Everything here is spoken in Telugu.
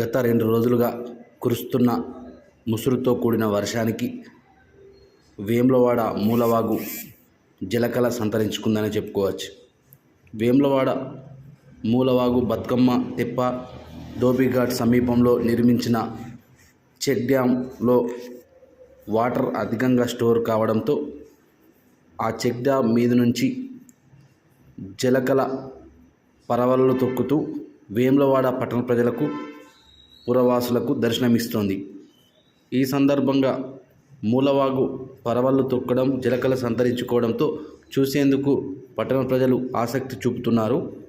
గత రెండు రోజులుగా కురుస్తున్న ముసురుతో కూడిన వర్షానికి వేములవాడ మూలవాగు జలకళ సంతరించుకుందని చెప్పుకోవచ్చు. వేములవాడ మూలవాగు బతుకమ్మ తెప్ప దోబిఘాట్ సమీపంలో నిర్మించిన చెక్ డ్యాంలో వాటర్ అధికంగా స్టోర్ కావడంతో ఆ చెక్ డ్యామ్ మీద నుంచి జలకళ పరవళ్ళు తొక్కుతూ వేములవాడ పట్టణ ప్రజలకు పురవాసులకు దర్శనమిస్తోంది. ఈ సందర్భంగా మూలవాగు పరవళ్ళు తొక్కడం జలకళ సంతరించుకోవడంతో చూసేందుకు పట్టణ ప్రజలు ఆసక్తి చూపుతున్నారు.